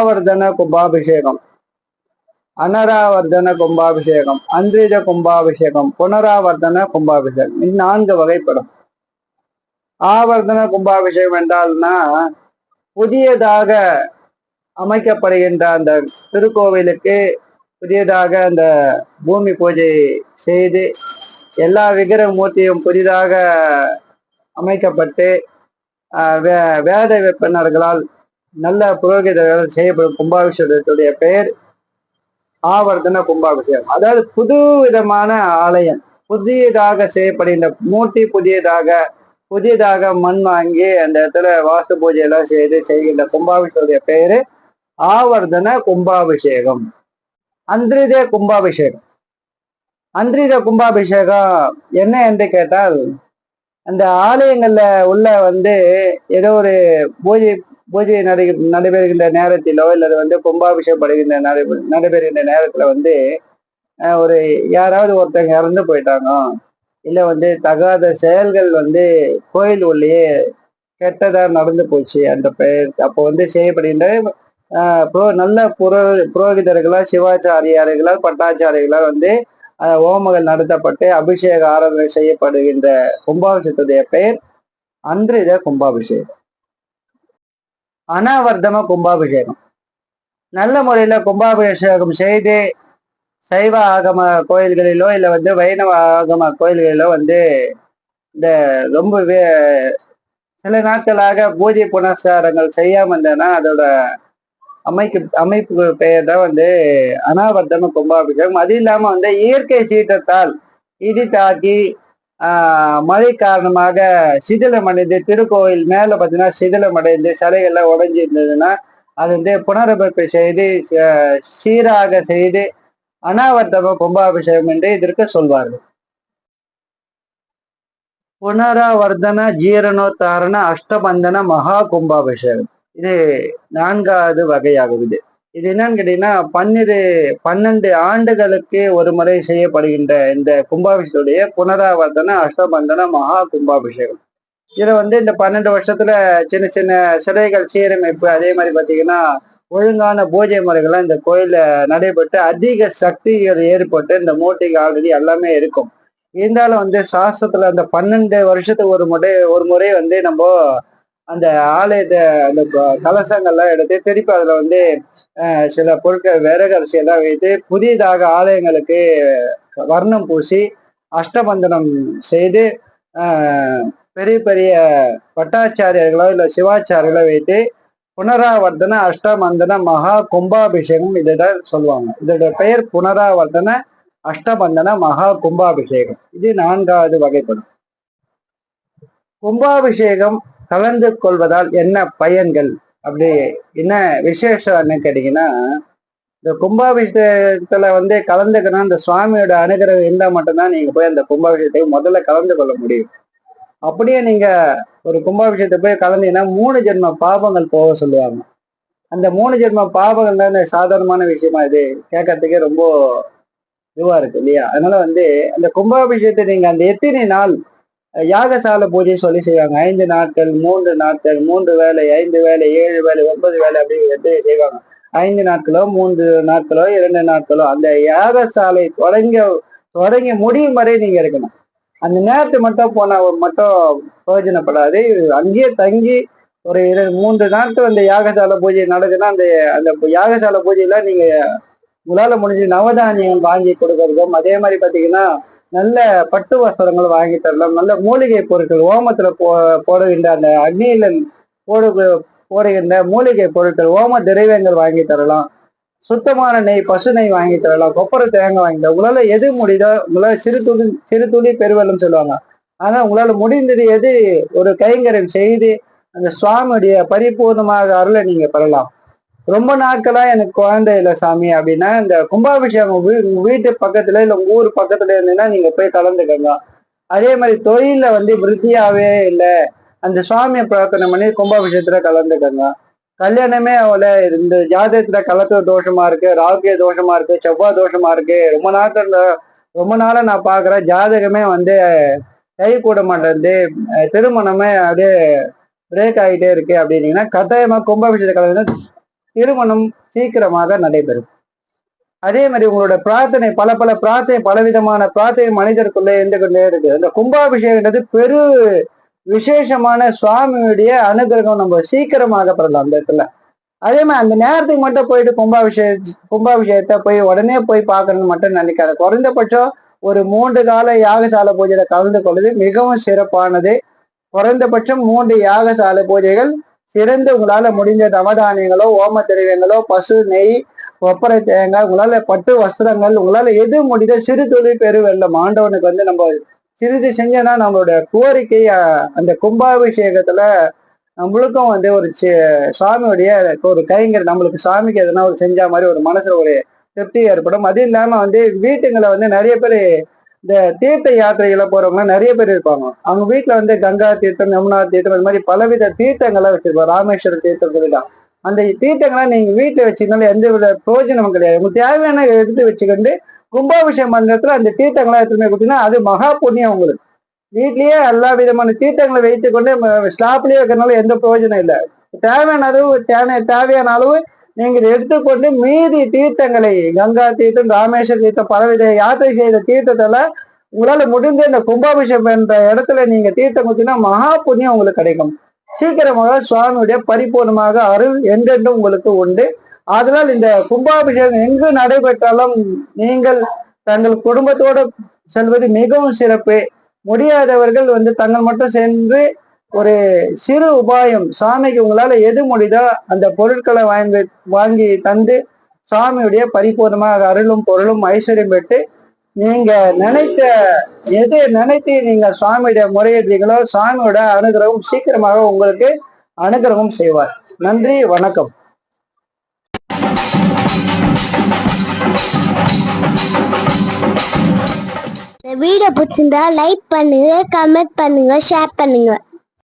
ஆவர்தன கும்பாபிஷேகம். அனராவர்தன கும்பாபிஷேகம் அந்திரித கும்பாபிஷேகம் புனராவர்தன கும்பாபிஷேகம். இது நான்கு வகைப்படும். ஆவர்தன கும்பாபிஷேகம் என்றால்னா புதியதாக அமைக்கப்படுகின்ற அந்த திருக்கோவிலுக்கு புதியதாக அந்த பூமி பூஜை செய்து எல்லா விக்கிரக மூர்த்தியும் புதிதாக அமைக்கப்பட்டு வே- வேத விற்பனர்களால் நல்ல புரோகிதர்கள் செய்யப்படும் கும்பாபிஷேகத்துடைய பெயர் ஆவர்த்தன கும்பாபிஷேகம். அதாவது புது விதமான ஆலயம் புதியதாக செய்யப்படுகின்ற மூர்த்தி புதியதாக புதியதாக மண் வாங்கி அந்த இடத்துல வாஸ்து பூஜை எல்லாம் செய்து செய்கின்ற கும்பாபிஷேகத்துடைய பெயரு ஆவர்தன கும்பாபிஷேகம். அந்திரித கும்பாபிஷேகம். அந்திரித கும்பாபிஷேகம் என்ன என்று கேட்டால் அந்த ஆலயங்கள்ல உள்ள வந்து ஏதோ ஒரு பூஜை பூஜை நடை நடைபெறுகின்ற நேரத்திலோ இல்லது வந்து கும்பாபிஷேகம் படுகின்ற நடை நடைபெறுகின்ற நேரத்துல வந்து ஒரு யாராவது ஒருத்தங்க இறந்து போயிட்டாங்க இல்லை வந்து தகாத செயல்கள் வந்து கோயில் உள்ளேயே கெட்டதா நடந்து போச்சு அந்த பெயர் அப்போ வந்து செய்யப்படுகின்ற புரோ- நல்ல புரோ புரோகிதர்களால் சிவாச்சாரியார்களால் பட்டாச்சாரிகளா வந்து ஆஹ் நடத்தப்பட்டு அபிஷேக ஆராதனை செய்யப்படுகின்ற கும்பாபிஷேகத்துடைய பெயர் அன்றித கும்பாபிஷேகம். அனாவர்த்தம கும்பாபிஷேகம். நல்ல முறையில கும்பாபிஷேகம் செய்து சைவ ஆகம கோயில்களிலோ இல்ல வந்து வைணவ ஆகம கோயில்களிலோ வந்து இந்த ரொம்ப சில நாட்களாக பூஜை புனஸ்காரங்கள் செய்யாம இருந்தேன்னா அதோட அமைக்கு அமைப்பு பெயர் தான் வந்து அனாவர்த்தம கும்பாபிஷேகம். அது இல்லாம வந்து இயற்கை சீற்றத்தால் இடி தாக்கி மழை காரணமாக சிதிலமடைந்து திருக்கோயில் மேல பார்த்தீங்கன்னா சிதிலமடைந்து சிலைகள்லாம் உடஞ்சி இருந்ததுன்னா அது வந்து புனரமைப்பு செய்து சீராக செய்து அனாவர்த்தம கும்பாபிஷேகம் என்று இதற்கு சொல்வார்கள். புனராவர்த்தன ஜீரணோத்தாரண அஷ்டபந்தன மகா கும்பாபிஷேகம். இது நான்காவது வகையாகுது. இது என்னன்னு கேட்டீங்கன்னா பன்னிரு பன்னெண்டு ஆண்டுகளுக்கு ஒரு முறை செய்யப்படுகின்ற இந்த கும்பாபிஷேகத்துடைய புனராவர்த்தன அஷ்டபந்தன மகா கும்பாபிஷேகம். இதுல வந்து இந்த பன்னெண்டு வருஷத்துல சின்ன சின்ன சிலைகள் சீரமைப்பு அதே மாதிரி பாத்தீங்கன்னா ஒழுங்கான பூஜை முறைகள்லாம் இந்த கோயில்ல நடைபெற்று அதிக சக்திகள் ஏற்பட்டு இந்த மூட்டைக்கு ஆல்ரெடி எல்லாமே இருக்கும். இருந்தாலும் வந்து சாஸ்திரத்துல அந்த பன்னெண்டு வருஷத்துக்கு ஒரு முறை ஒரு முறை வந்து நம்ம அந்த ஆலயத்தை அந்த கலசங்கள்லாம் எடுத்து திருப்பி அதுல வந்து சில பொருட்கள் விறகரிசி எல்லாம் வைத்து புதிதாக ஆலயங்களுக்கு வர்ணம் பூசி அஷ்டபந்தனம் செய்து பெரிய பெரிய பட்டாச்சாரியர்களோ இல்ல சிவாச்சாரியர்களோ வைத்து புனராவர்த்தன அஷ்டமந்தன மகா கும்பாபிஷேகம் இதோட சொல்லுவாங்க. இதோட பெயர் புனராவர்த்தன அஷ்டபந்தன மகா கும்பாபிஷேகம். இது நான்காவது வகைப்படும். கும்பாபிஷேகம் கலந்து கொள்வதால் என்ன பயன்கள்? அப்படி என்ன விசேஷம்னு கேட்டீங்கன்னா இந்த கும்பாபிஷேகத்துல வந்து கலந்துக்கணும் இந்த சுவாமியோட அனுகிரகம் இருந்தா மட்டும்தான் நீங்க போய் அந்த கும்பாபிஷேகத்தை முதல்ல கலந்து கொள்ள முடியும். அப்படியே நீங்க ஒரு கும்பாபிஷேகத்தை போய் கலந்தீங்கன்னா மூணு ஜென்ம பாபங்கள் போக சொல்லுவாங்க. அந்த மூணு ஜென்ம பாபங்கள் தான் இந்த சாதாரணமான விஷயமா இது. கேட்கறதுக்கே ரொம்ப இதுவா இருக்கு இல்லையா? அதனால வந்து அந்த கும்பாபிஷேகத்தை நீங்க அந்த எத்தனை நாள் யாகசாலை பூஜை சொல்லி செய்வாங்க. ஐந்து நாட்கள் மூன்று நாட்கள் மூன்று வேலை ஐந்து வேலை ஏழு வேலை ஒன்பது வேலை அப்படிங்கிறது செய்வாங்க. ஐந்து நாட்களோ மூன்று நாட்களோ இரண்டு நாட்களோ அந்த யாகசாலை தொடங்க தொடங்கி முடியும் வரை நீங்க இருக்கணும். அந்த நேரத்து மட்டும் போனா மட்டும் பிரயோஜனப்படாது. அங்கேயே தங்கி ஒரு இரு மூன்று நாட்கள் அந்த யாகசாலை பூஜை நடக்குதுன்னா அந்த அந்த யாகசாலை பூஜையில நீங்க உங்களால முடிஞ்ச நவதானியம் வாங்கி கொடுக்கறதும் அதே மாதிரி பாத்தீங்கன்னா நல்ல பட்டு வசரங்கள் வாங்கி தரலாம். நல்ல மூலிகை பொருட்கள் ஓமத்துல போ போடுகின்ற அந்த அக்னியில போடு போடுகின்ற மூலிகை பொருட்கள் ஓம திரவியங்கள் வாங்கி தரலாம். சுத்தமான நெய் பசு நெய் வாங்கி தரலாம். கொப்பரை தேங்காய் வாங்கி தரலாம். உங்களால எது முடியுதோ உங்களால சிறு துளி சிறு துளி பெருவெல்லம் சொல்லுவாங்க. ஆனா உங்களால முடிந்தது எது? ஒரு கைங்கரியம் செய்து அந்த சுவாமியுடைய பரிபூர்ணமாக அருளை நீங்க பெறலாம். ரொம்ப நாட்களா எனக்கு குழந்தை இல்லை சாமி அப்படின்னா இந்த கும்பாபிஷேகம் வீ- உங்க வீட்டு பக்கத்துல இல்ல உங்க ஊர் பக்கத்துல இருந்தீங்கன்னா நீங்க போய் கலந்துக்கங்க. அதே மாதிரி தொழில வந்து விருத்தியாவே இல்லை அந்த சுவாமியை பிரார்த்தனை பண்ணி கும்பாபிஷேகத்துல கலந்துக்கங்க. கல்யாணமே அவள இந்த ஜாதகத்துல கலத்துவ தோஷமா இருக்கு ராகிய தோஷமா இருக்கு செவ்வாய் தோஷமா இருக்கு. ரொம்ப நாட்கள் ரொம்ப நாளா நான் பாக்குறேன் ஜாதகமே வந்து கை கூட மாட்டேங்குது திருமணமே அப்படியே பிரேக் ஆகிட்டே இருக்கு அப்படின்னீங்கன்னா கட்டாயமா கும்பாபிஷேகத்தை கலந்து திருமணம் சீக்கிரமாக நடைபெறும். அதே மாதிரி உங்களோட பிரார்த்தனை பல பல பிரார்த்தனை பலவிதமான பிரார்த்தனை மனிதருக்குள்ளே இருந்து இருக்கு. அந்த கும்பாபிஷேகன்றது பெரு விசேஷமான சுவாமியுடைய அனுகிரகம் நம்ம சீக்கிரமாக பெறலாம் அந்த இடத்துல. அதே மாதிரி அந்த நேரத்துக்கு மட்டும் போயிட்டு கும்பாபிஷேக கும்பாபிஷேகத்தை போய் உடனே போய் பார்க்கணும்னு மட்டும் நினைக்காத. குறைந்தபட்சம் ஒரு மூன்று கால யாகசாலை பூஜையில கலந்து கொள்வது மிகவும் சிறப்பானது. குறைந்தபட்சம் மூன்று யாகசாலை பூஜைகள் சிறந்து உங்களால முடிஞ்ச நவதானியங்களோ ஓம திரவியங்களோ பசு நெய் ஒப்பரை தேங்காய் உங்களால பட்டு வஸ்திரங்கள் உங்களால எது முடியுதோ சிறு தொழில் பெரு ஆண்டவனுக்கு வந்து நம்ம சிறிது செஞ்சோன்னா நம்மளோட கோரிக்கை அந்த கும்பாபிஷேகத்துல நம்மளுக்கும் வந்து ஒரு சாமியுடைய ஒரு கைங்கர் நம்மளுக்கு சாமிக்கு எதனா ஒரு செஞ்ச மாதிரி ஒரு மனசுல ஒரு திருப்தி ஏற்படும். அது இல்லாம வந்து வீட்டுங்களை வந்து நிறைய பேர் இந்த தீர்த்த யாத்திரைகளை போறவங்க நிறைய பேர் இருப்பாங்க. அவங்க வீட்டுல வந்து கங்கா தீர்த்தம் யமுனா தீர்த்தம் இது மாதிரி பலவித தீர்த்தங்களை வச்சிருப்பாங்க. ராமேஸ்வர தீர்த்தம் சொல்லிதான் அந்த தீர்த்தங்களை நீங்க வீட்டுல வச்சுக்கனால எந்த வித பிரயோஜனமும் கிடையாது. உங்களுக்கு தேவையான எடுத்து வச்சுக்கிட்டு கும்பாபிஷேகம் பண்றதுல அந்த தீர்த்தங்களை எடுத்துமே கொடுத்தீங்கன்னா அது மகா புண்ணியம் உங்களுக்கு. வீட்லயே எல்லா விதமான தீர்த்தங்களை வைத்துக்கொண்டு ஸ்லாப்லயே வைக்கிறதுனால எந்த பிரயோஜனம் இல்லை. தேவையான அளவு தேவையான அளவு நீங்கள் எடுத்துக்கொண்டு மீதி தீர்த்தங்களை கங்கா தீர்த்தம் ராமேஸ்வர தீர்த்தம் பலவித யாத்திரை செய்த தீர்த்தத்துல உங்களால முடிந்த இந்த கும்பாபிஷேகம் என்ற இடத்துல நீங்க தீர்த்தம் குத்தினா மகா புண்ணியம் உங்களுக்கு கிடைக்கும். சீக்கிரமாக சுவாமியுடைய பரிபூர்ணமாக அருள் என்றென்றும் உங்களுக்கு உண்டு. அதனால் இந்த கும்பாபிஷேகம் எங்கு நடைபெற்றாலும் நீங்கள் தங்கள் குடும்பத்தோடு செல்வது மிகவும் சிறப்பு. முடியாதவர்கள் வந்து தங்கள் மட்டும் சென்று ஒரு சிறு உபாயம். சாமிக்கு உங்களால எது முடியுதோ அந்த பொருட்களை வாங்கி வாங்கி தந்து சாமியுடைய பரிபூர்ணமாக அருளும் பொருளும் ஐஸ்வர்யம் பெற்று நீங்க நினைத்த எது நினைத்து நீங்க சுவாமியுடைய முறையிடுறீங்களோ சாமியோட அனுகிரகம் சீக்கிரமாக உங்களுக்கு அனுகிரகம் செய்வார். நன்றி வணக்கம். இந்த வீடியோ பிடிச்சிருந்தா லைக் பண்ணுங்க கமெண்ட் பண்ணுங்க ஷேர் பண்ணுங்க.